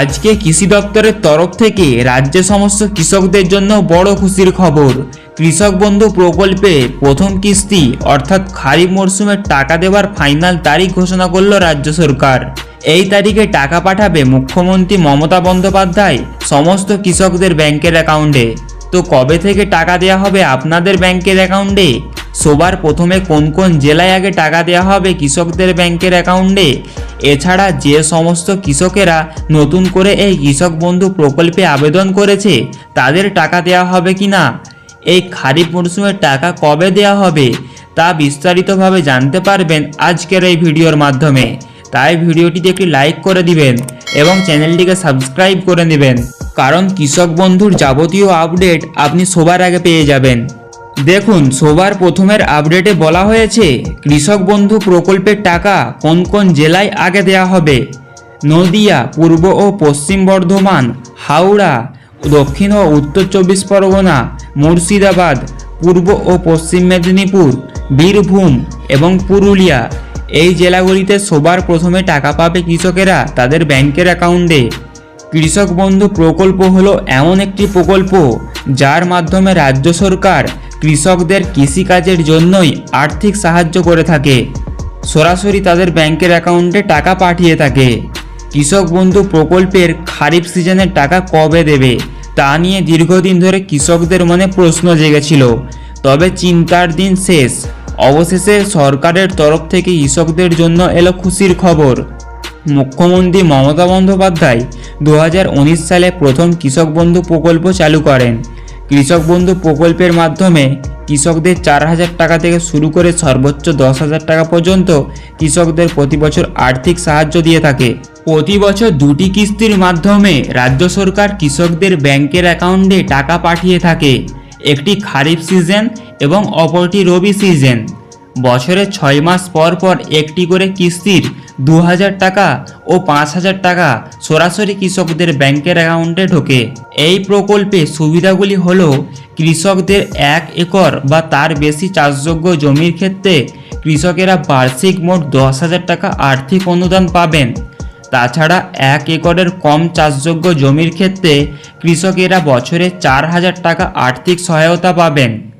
আজকে কৃষি দপ্তরের তরফ থেকে রাজ্যের সমস্ত কৃষকদের জন্য বড় খুশির খবর। কৃষক বন্ধু প্রকল্পে প্রথম কিস্তি, অর্থাৎ খারিফ মরশুমের টাকা দেওয়ার ফাইনাল তারিখ ঘোষণা করল রাজ্য সরকার। এই তারিখে টাকা পাঠাবে মুখ্যমন্ত্রী মমতা বন্দ্যোপাধ্যায় সমস্ত কৃষকদের ব্যাংকের অ্যাকাউন্টে। তো কবে থেকে টাকা দেওয়া হবে আপনাদের ব্যাংকের অ্যাকাউন্টে? সবার প্রথমে কোন কোন জেলায় আগে টাকা দেওয়া হবে কৃষকদের ব্যাংকের অ্যাকাউন্টে? এছাড়া যে সমস্ত কৃষকেরা নতুন করে এই কৃষক বন্ধু প্রকল্পে আবেদন করেছে, তাদের টাকা দেওয়া হবে কি না এই খারিফ মরশুমের টাকা কবে দেওয়া হবে, তা বিস্তারিতভাবে জানতে পারবেন আজকের এই ভিডিওর মাধ্যমে। তাই ভিডিওটিতে একটি লাইক করে দিবেন এবং চ্যানেলটিকে সাবস্ক্রাইব করে নেবেন। কারণ কৃষক বন্ধুর যাবতীয় আপডেট আপনি সবার আগে পেয়ে যাবেন। দেখুন, সবার প্রথমের আপডেটে বলা হয়েছে, কৃষক বন্ধু প্রকল্পের টাকা কোন কোন জেলায় আগে দেওয়া হবে? নদিয়া, পূর্ব ও পশ্চিম বর্ধমান, হাওড়া, দক্ষিণ ও উত্তর চব্বিশ পরগনা, মুর্শিদাবাদ, পূর্ব ও পশ্চিম মেদিনীপুর, বীরভূম এবং পুরুলিয়া। এই জেলাগুলিতে সবার প্রথমে টাকা পাবে কৃষকেরা তাদের ব্যাংকের অ্যাকাউন্টে। কৃষক বন্ধু প্রকল্প হলো এমন একটি প্রকল্প যার মাধ্যমে রাজ্য সরকার কৃষকদের কৃষিকাজের জন্যই আর্থিক সাহায্য করে থাকে। সরাসরি তাদের ব্যাংকের অ্যাকাউন্টে টাকা পাঠিয়ে থাকে। কৃষক বন্ধু প্রকল্পের খারিফ সিজনের টাকা কবে দেবে, তা নিয়ে দীর্ঘদিন ধরে কৃষকদের মনে প্রশ্ন জেগেছিল। তবে চিন্তার দিন শেষ। অবশেষে সরকারের তরফ থেকে কৃষকদের জন্য এলো খুশির খবর। মুখ্যমন্ত্রী মমতা বন্দ্যোপাধ্যায় দু হাজার উনিশ সালে প্রথম কৃষক বন্ধু প্রকল্প চালু করেন। কৃষক বন্ধু প্রকল্পের মাধ্যমে কৃষকদের চার হাজার টাকা থেকে শুরু করে সর্বোচ্চ দশ হাজার টাকা পর্যন্ত কৃষকদের প্রতি বছর আর্থিক সাহায্য দিয়ে থাকে। প্রতি বছর দুটি কিস্তির মাধ্যমে রাজ্য সরকার কৃষকদের ব্যাংকের অ্যাকাউন্টে টাকা পাঠিয়ে থাকে। একটি খারিফ সিজন এবং অপরটি রবি সিজন। বছরে ছয় মাস পর পর একটি করে কিস্তির দু হাজার টাকা ও পাঁচ হাজার টাকা সরাসরি কৃষকদের ব্যাংকের অ্যাকাউন্টে ঢোকে। এই প্রকল্পে সুবিধাগুলি হল কৃষকদের এক একর বা তার বেশি চাষযোগ্য জমির ক্ষেত্রে কৃষকেরা বার্ষিক মোট দশ হাজার টাকা আর্থিক অনুদান পাবেন। তাছাড়া এক একরের কম চাষযোগ্য জমির ক্ষেত্রে কৃষকেরা বছরে চার হাজার টাকা আর্থিক সহায়তা পাবেন।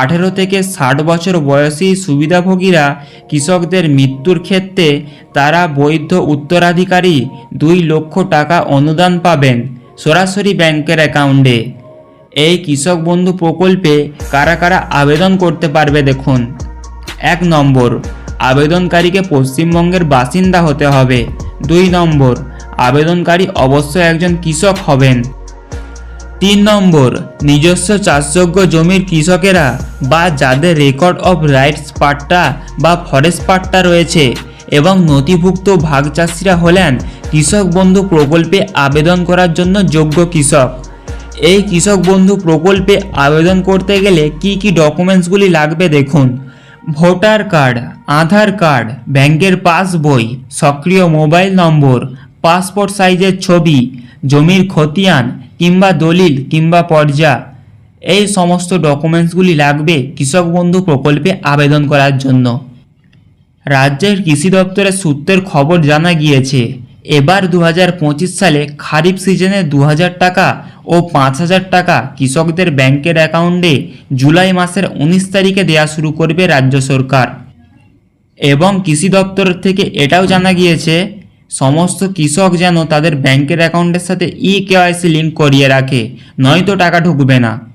আঠেরো থেকে ষাট বছর বয়সী সুবিধাভোগীরা কৃষকদের মৃত্যুর ক্ষেত্রে তারা বৈধ উত্তরাধিকারী দুই লক্ষ টাকা অনুদান পাবেন সরাসরি ব্যাংকের অ্যাকাউন্টে। এই কৃষক বন্ধু প্রকল্পে কারা কারা আবেদন করতে পারবে দেখুন। এক নম্বর, আবেদনকারীকে পশ্চিমবঙ্গের বাসিন্দা হতে হবে। দুই নম্বর, আবেদনকারী অবশ্যই একজন কৃষক হবেন। তিন নম্বর, নিজস্ব চাষযোগ্য জমির কৃষকেরা বা যাদের রেকর্ড অফ রাইটস পাট্টা বা ফরেস্ট পাট্টা রয়েছে এবং নথিভুক্ত ভাগ চাষিরা হলেন কৃষক বন্ধু প্রকল্পে আবেদন করার জন্য যোগ্য কৃষক। এই কৃষক বন্ধু প্রকল্পে আবেদন করতে গেলে কি কি ডকুমেন্টসগুলি লাগবে দেখুন। ভোটার কার্ড, আধার কার্ড, ব্যাংকের পাসবই, সক্রিয় মোবাইল নম্বর পাসপোর্ট সাইজের ছবি, জমির খতিয়ান কিংবা দলিল কিংবা পর্যা এই সমস্ত ডকুমেন্টসগুলি লাগবে কৃষক বন্ধু প্রকল্পে আবেদন করার জন্য। রাজ্যের কৃষি দপ্তরের সূত্রের খবর জানা গিয়েছে, এবার দু হাজার পঁচিশ সালে খারিফ সিজনে দু হাজার টাকা ও পাঁচ হাজার টাকা কৃষকদের ব্যাংকের অ্যাকাউন্টে জুলাই মাসের উনিশ তারিখে দেওয়া শুরু করবে রাজ্য সরকার। এবং কৃষি দপ্তর থেকে এটাও জানা গিয়েছে সমস্ত কৃষক যেন তাদের ব্যাংকের অ্যাকাউন্টের সাথে ই কেওয়াইসি লিঙ্ক করিয়ে রাখে, নয়তো টাকা ঢুকবে না।